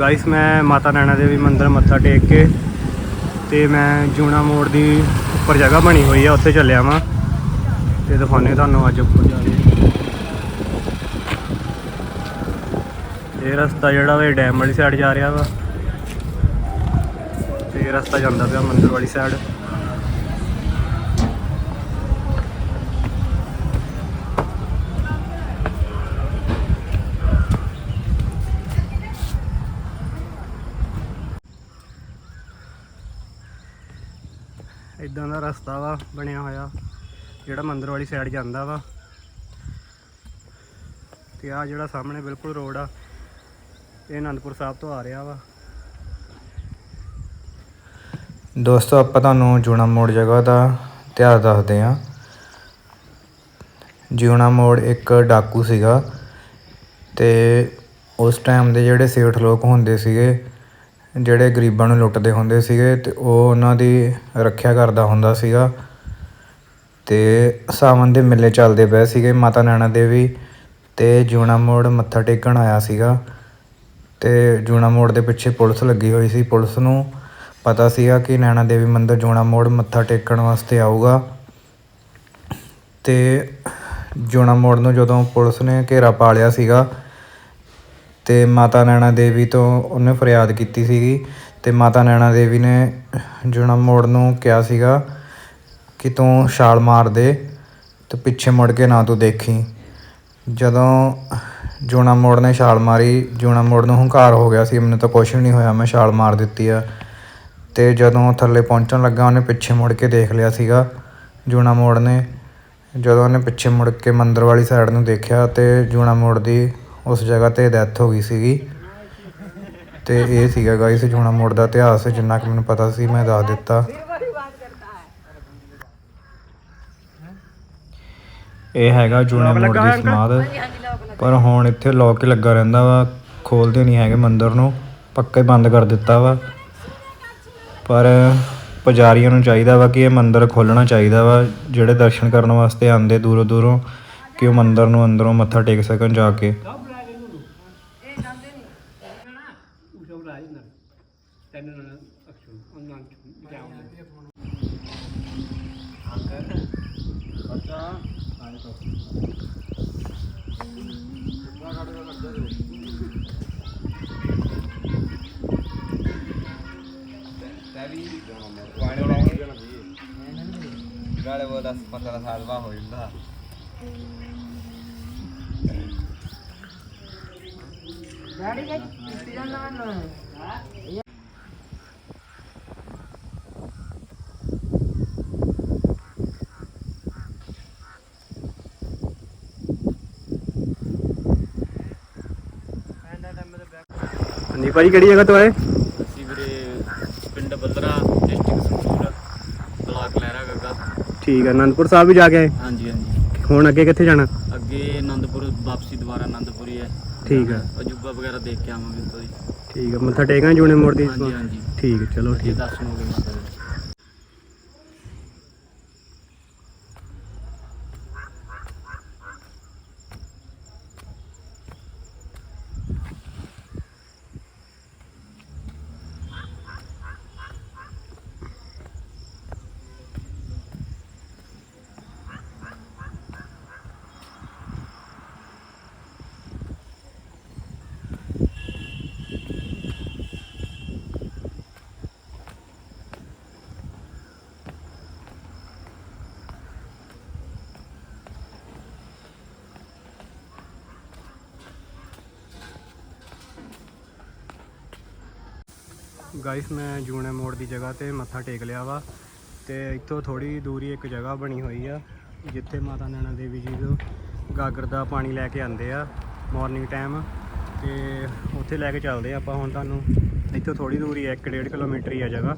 Guys ਮੈਂ ਮਾਤਾ ਨੈਣਾ ਦੇਵੀ ਮੰਦਿਰ ਮੱਥਾ ਟੇਕ ਕੇ ਤੇ ਮੈਂ ਜੂਣਾ ਮੋੜ ਦੀ ਉੱਪਰ ਜਗ੍ਹਾ ਬਣੀ ਹੋਈ ਆ, ਉੱਥੇ ਚੱਲਿਆ ਵਾਂ ਤੇ ਦਿਖਾਉਂਦੇ ਤੁਹਾਨੂੰ ਅੱਜ ਉੱਪਰ ਜਾ ਕੇ। ਇਹ ਰਸਤਾ ਜਿਹੜਾ ਵਾ, ਇਹ ਡੈਮ ਵਾਲੀ ਸਾਈਡ ਜਾ ਰਿਹਾ ਵਾ ਤੇ ਇਹ ਰਸਤਾ ਜਾਂਦਾ ਪਿਆ ਮੰਦਿਰ ਵਾਲੀ ਸਾਈਡ ਇਦਾਂ ਦਾ ਰਸਤਾ ਵਾ, ਬਣਿਆ ਹੋਇਆ, ਜਿਹੜਾ ਮੰਦਰ ਵਾਲੀ ਸਾਈਡ ਜਾਂਦਾ ਵਾ। ਤੇ ਆ ਜਿਹੜਾ ਸਾਹਮਣੇ ਬਿਲਕੁਲ ਰੋਡ ਆ, ਇਹ ਅਨੰਦਪੁਰ ਸਾਹਿਬ ਤੋਂ ਆ ਰਿਹਾ ਵਾ। ਦੋਸਤੋ, ਆਪਾਂ ਤੁਹਾਨੂੰ ਜੂਣਾ ਮੋੜ ਜਗ੍ਹਾ ਦਾ ਇਤਿਹਾਸ ਦੱਸਦੇ ਹਾਂ। ਜੂਣਾ ਮੋੜ ਇੱਕ ਡਾਕੂ ਸੀਗਾ ਤੇ ਉਸ ਟਾਈਮ ਦੇ ਜਿਹੜੇ ਸੇਠ ਲੋਕ ਹੁੰਦੇ ਸੀਗੇ ਜਿਹੜੇ ਗਰੀਬਾਂ ਨੂੰ ਲੁੱਟਦੇ ਹੁੰਦੇ ਸੀਗੇ ਅਤੇ ਉਹ ਉਹਨਾਂ ਦੀ ਰੱਖਿਆ ਕਰਦਾ ਹੁੰਦਾ ਸੀਗਾ। ਅਤੇ ਸਾਵਣ ਦੇ ਮੇਲੇ ਚੱਲਦੇ ਪਏ ਸੀਗੇ, ਮਾਤਾ ਨੈਣਾ ਦੇਵੀ ਅਤੇ ਜੂਣਾ ਮੋੜ ਮੱਥਾ ਟੇਕਣ ਆਇਆ ਸੀਗਾ। ਅਤੇ ਜੂਣਾ ਮੋੜ ਦੇ ਪਿੱਛੇ ਪੁਲਿਸ ਲੱਗੀ ਹੋਈ ਸੀ। ਪੁਲਿਸ ਨੂੰ ਪਤਾ ਸੀਗਾ ਕਿ ਨੈਣਾ ਦੇਵੀ ਮੰਦਿਰ ਜੂਣਾ ਮੋੜ ਮੱਥਾ ਟੇਕਣ ਵਾਸਤੇ ਆਊਗਾ। ਅਤੇ ਜੂਣਾ ਮੋੜ ਨੂੰ ਜਦੋਂ ਪੁਲਿਸ ਨੇ ਘੇਰਾ ਪਾ ਲਿਆ ਸੀਗਾ ਅਤੇ ਮਾਤਾ ਨੈਣਾ ਦੇਵੀ ਤੋਂ ਉਹਨੇ ਫਰਿਆਦ ਕੀਤੀ ਸੀਗੀ ਅਤੇ ਮਾਤਾ ਨੈਣਾ ਦੇਵੀ ਨੇ ਜੂਣਾ ਮੋੜ ਨੂੰ ਕਿਹਾ ਸੀਗਾ ਕਿ ਤੂੰ ਛਾਲ ਮਾਰ ਦੇ ਅਤੇ ਪਿੱਛੇ ਮੁੜ ਕੇ ਨਾ ਤੂੰ ਦੇਖੀ। ਜਦੋਂ ਜੂਣਾ ਮੋੜ ਨੇ ਛਾਲ ਮਾਰੀ, ਜੂਣਾ ਮੋੜ ਨੂੰ ਹੰਕਾਰ ਹੋ ਗਿਆ ਸੀ, ਮੈਨੂੰ ਤਾਂ ਕੁਛ ਵੀ ਨਹੀਂ ਹੋਇਆ, ਮੈਂ ਛਾਲ ਮਾਰ ਦਿੱਤੀ ਆ। ਅਤੇ ਜਦੋਂ ਥੱਲੇ ਪਹੁੰਚਣ ਲੱਗਾ, ਉਹਨੇ ਪਿੱਛੇ ਮੁੜ ਕੇ ਦੇਖ ਲਿਆ ਸੀਗਾ, ਜੂਣਾ ਮੋੜ ਨੇ। ਜਦੋਂ ਉਹਨੇ ਪਿੱਛੇ ਮੁੜ ਕੇ ਮੰਦਰ ਵਾਲੀ ਸਾਈਡ ਨੂੰ ਦੇਖਿਆ ਅਤੇ ਜੂਣਾ ਮੋੜ ਦੀ ਉਸ ਜਗ੍ਹਾ ਤੇ ਡੈਥ ਹੋ ਗਈ ਸੀਗੀ। ਤੇ ਇਹ ਸੀਗਾ ਗਾਇਸ ਜੂਣਾ ਮੋੜ ਦਾ ਇਤਿਹਾਸ ਜਿੰਨਾ ਕਿ ਮੈਨੂੰ ਪਤਾ ਸੀ ਮੈਂ ਦੱਸ ਦਿੱਤਾ। ਇਹ ਹੈਗਾ ਜੂਣਾ ਮੋੜ ਦੀ? ਸਮਾਧ। ਪਰ ਹੁਣ ਇੱਥੇ ਲੋਕ ਹੀ ਲੱਗਾ ਰਹਿੰਦਾ ਵਾ ਖੋਲਦੇ ਨਹੀਂ ਹੈਗੇ ਮੰਦਿਰ ਨੂੰ ਪੱਕਾ ਹੀ ਬੰਦ ਕਰ ਦਿੱਤਾ ਵਾ। ਪਰ ਪੁਜਾਰੀਆਂ ਨੂੰ ਚਾਹੀਦਾ ਵਾ ਕਿ ਇਹ ਮੰਦਿਰ ਖੋਲਣਾ ਚਾਹੀਦਾ ਵਾ ਜਿਹੜੇ ਦਰਸ਼ਨ ਕਰਨ ਵਾਸਤੇ ਆਉਂਦੇ ਦੂਰੋਂ ਦੂਰੋਂ ਕਿ ਉਹ ਮੰਦਿਰ ਨੂੰ ਅੰਦਰੋਂ ਮੱਥਾ ਟੇਕ ਸਕਣ ਜਾ ਕੇ। ਨਾਲੇ ਉਹ 10 15 ਸਾਲ ਬਾਅਦ ਹੋ ਜਾਂਦਾ ਹਾਂਜੀ ਭਾਜੀ ਕਿਹੜੀ ਜਗ੍ਹਾ ਤੋਂ ਆਏ? ਅਸੀਂ ਵੀਰੇ ਪਿੰਡ ਬੱਦਰਾ ਡਿਸਟ੍ਰਿਕਟ ਸੰਗਰੂਰ ਬਲਾਕ ਲਹਿਰਾ ਗੱਗਾ। ਠੀਕ ਹੈ ਅਨੰਦਪੁਰ ਸਾਹਿਬ ਵੀ ਜਾ ਕੇ ਆਏ? ਹਾਂਜੀ ਹਾਂਜੀ। ਹੁਣ ਅੱਗੇ ਕਿੱਥੇ ਜਾਣਾ? ਅੱਗੇ ਆਨੰਦਪੁਰ ਵਾਪਸੀ ਦੁਬਾਰਾ ਆਨੰਦਪੁਰ ਹੀ। ਹੈ ਠੀਕ ਹੈ ਅਜੂਬਾ ਵਗੈਰਾ ਦੇਖ ਕੇ ਆਵਾਂਗੇ ਉੱਥੋਂ ਦੀ। ਠੀਕ ਹੈ ਮੱਥਾ ਟੇਕਾਂ ਜੂਣੇ ਮੋੜ ਦੀ? ਹਾਂਜੀ ਹਾਂਜੀ। ਠੀਕ ਹੈ ਚਲੋ ਇਹ ਠੀਕ ਦਰਸ਼ਨ ਹੋ ਗਏ ਮਾਤਾ ਦੇ। ਗਾਇਸ ਮੈਂ ਜੂਣੇ ਮੋੜ ਦੀ ਜਗ੍ਹਾ ਤੇ ਮੱਥਾ ਟੇਕ ਲਿਆ ਵਾ ਤੇ ਇੱਥੋਂ ਥੋੜੀ ਦੂਰੀ ਇੱਕ ਜਗ੍ਹਾ ਬਣੀ ਹੋਈ ਆ, ਜਿੱਥੇ ਮਾਤਾ ਨੈਣਾ ਦੇਵੀ ਜੀ ਤੋਂ ਗਾਗਰ ਦਾ ਪਾਣੀ ਲੈ ਕੇ ਆਉਂਦੇ ਆ ਮਾਰਨਿੰਗ ਟਾਈਮ ਤੇ ਉੱਥੇ ਲੈ ਕੇ ਚੱਲਦੇ ਆ ਆਪਾਂ ਹੁਣ ਤੁਹਾਨੂੰ। ਇੱਥੋਂ ਥੋੜੀ ਦੂਰੀ ਹੈ 1.5 ਕਿਲੋਮੀਟਰ ਹੀ ਆ ਜਗ੍ਹਾ।